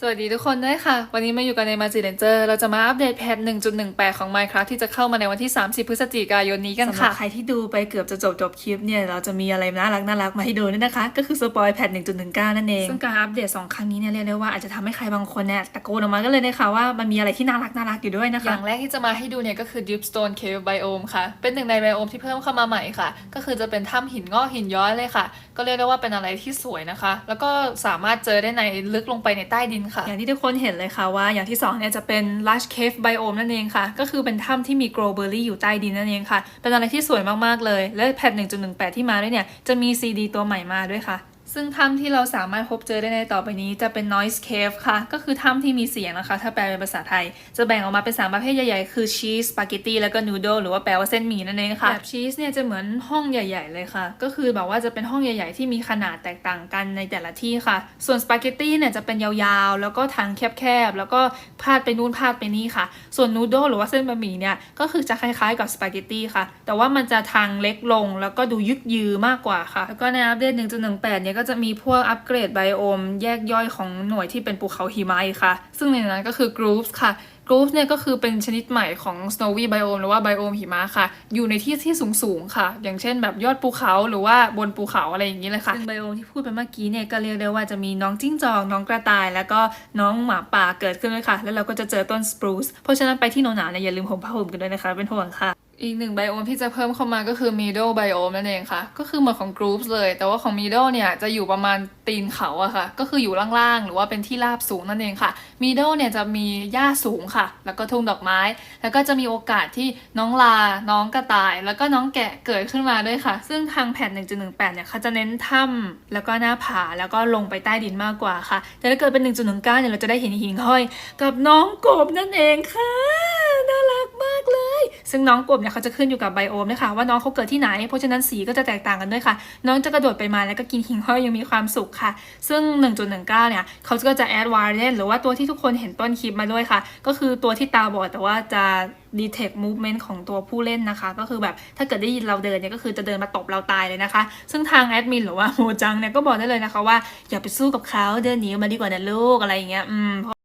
สวัสดีทุกคนด้วยค่ะ วันนี้มาอยู่กันใน m a g i r a n g e r เราจะมาอัปเดตแพท 1.18 ของ Minecraft ที่จะเข้ามาในวันที่ 30 พฤศจิกายนนี้กันสำหรับค่ะใครที่ดูไปเกือบจะจบจบคลิปเนี่ย เราจะมีอะไรน่ารักน่ารักมาให้ดูด้วยนะคะ ก็คือสปอยแพท 1.19 นั่นเอง ซึ่งการอัปเดต 2 ครั้งนี้เนี่ยเรียกได้ว่าอาจจะทำให้ใครบางคนเนี่ยตะโกนออกมาก็เลยนะคะว่ามันมีอะไรที่น่ารักน่ารักอยู่ด้วยนะอคะย่างแรกที่จะมาให้ดูเนี่ยก็คือ Deepstone Cave Biome ค่ะ เป็นหนึ่งในไบโอมที่เพิ่มเข้ามาใหม่ค่ะ ก็คือจะเป็นถ้ำหินงอกหินย้อยเลยค่ะ ก็เรียกได้ว่าเป็นอะไรที่สวยนะคะ แล้วก็สามารถเจอได้ในลึกลงไปในใต้ดินค่ะ อย่างที่ทุกคนเห็นเลยค่ะว่าอย่างที่2เนี่ยจะเป็น Large Cave Biome นั่นเองค่ะ ก็คือเป็นถ้ำที่มี Grow Berry อยู่ใต้ดินนั่นเองค่ะ เป็นอะไรที่สวยมากๆเลย และแพท1.18 ที่มาด้วยเนี่ยจะมี CD ตัวใหม่มาด้วยค่ะ ซึ่งถ้ำที่เราสามารถพบเจอได้ในต่อไปนี้จะเป็น noise cave ค่ะ ก็คือถ้ำที่มีเสียงนะคะ ถ้าแปลเป็นภาษาไทย จะแบ่งออกมาเป็น 3 ประเภทใหญ่ๆ คือ cheese spaghetti แล้วก็ noodle หรือว่าแปลว่าเส้นหมี่นั่นเองค่ะ แบบ cheese เนี่ยจะเหมือนห้องใหญ่ ๆ เลยค่ะ ก็คือแบบว่าจะเป็นห้องใหญ่ ๆ ที่มีขนาดแตกต่างกันในแต่ละที่ค่ะ ส่วน spaghetti เนี่ยจะเป็นยาวๆ แล้วก็ทางแคบๆ แล้วก็พาดไปนู่นพาดไปนี่ค่ะ ส่วน noodle หรือว่าเส้นบะหมี่เนี่ยก็คือจะคล้ายๆกับ spaghetti ค่ะ แต่ว่ามันจะทางเล็กลงแล้วก็ดูยึกยือมากกว่าค่ะ แล้วก็ในอัปเดต1.18เนี่ยก็จะมีพวกอัปเกรดไบโอม แยกย่อยของหน่วยที่เป็นภูเขาหิมะค่ะ ซึ่งในนั้นก็คือ groups ค่ะ groups เนี่ยก็คือเป็นชนิดใหม่ของ snowy biome หรือว่าไบโอมหิมะค่ะ อยู่ในที่ที่สูงๆค่ะ อย่างเช่นแบบยอดภูเขาหรือว่าบนภูเขาอะไรอย่างนี้เลยค่ะซึ่งไบโอมที่พูดไปเมื่อกี้เนี่ยก็เรียกได้ว่าจะมีน้องจิ้งจอกน้องกระต่าย แล้วก็น้องหมาป่าเกิดขึ้นด้วยค่ะ แล้วเราก็จะเจอต้น spruce เพราะฉะนั้นไปที่หนาวๆเนี่ยอย่าลืมห่มผ้าห่มกันด้วยนะคะ เป็นห่วงค่ะ อีกหนึ่งไบโอมที่จะเพิ่มเข้ามาก็คือ middle biome นั่นเองค่ะ ก็คือเหมือนของ groups เลย แต่ว่าของ middle เนี่ยจะอยู่ประมาณตีนเขาอะค่ะ ก็คืออยู่ล่างๆ หรือว่าเป็นที่ราบสูงนั่นเองค่ะ middle เนี่ยจะมีหญ้าสูงค่ะ แล้วก็ทุ่งดอกไม้ แล้วก็จะมีโอกาสที่น้องลา น้องกระต่าย แล้วก็น้องแกะเกิดขึ้นมาด้วยค่ะ ซึ่งทางแผ่น 1.18 เนี่ยเขาจะเน้นถ้ำแล้วก็หน้าผา แล้วก็ลงไปใต้ดินมากกว่าค่ะ แต่ถ้าเกิดเป็น 1.19 เนี่ยเราจะได้เห็นหิ่งห้อย กับน้องกบนั่นเองค่ะ น่ารักากเลย ซึ่งน้องกบเนี่ยเขาจะขึ้นอยู่กับไบโอมนะคะว่าน้องเขาเกิดที่ไหน เพราะฉะนั้นสีก็จะแตกต่างกันด้วยค่ะ น้องจะกระโดดไปมาแล้วก็กินหิ่งห้อยยังมีความสุขค่ะ ซึ่ง 1.19 เนี่ยเขาก็จะแอดวาร์เรนหรือว่าตัวที่ทุกคนเห็นต้นคลิปมาด้วยค่ะ ก็คือตัวที่ตาบอดแต่ว่าจะ detect movement ของตัวผู้เล่นนะคะ ก็คือแบบถ้าเกิดได้ยินเราเดินเนี่ยก็คือจะเดินมาตบเราตายเลยนะคะ ซึ่งทางแอดมินหรือว่าโมจังเนี่ยก็บอกได้เลยนะคะว่าอย่าไปสู้กับเขาเดินหนีมาดีกว่านะลูกอะไรอย่างเงี้ยอืม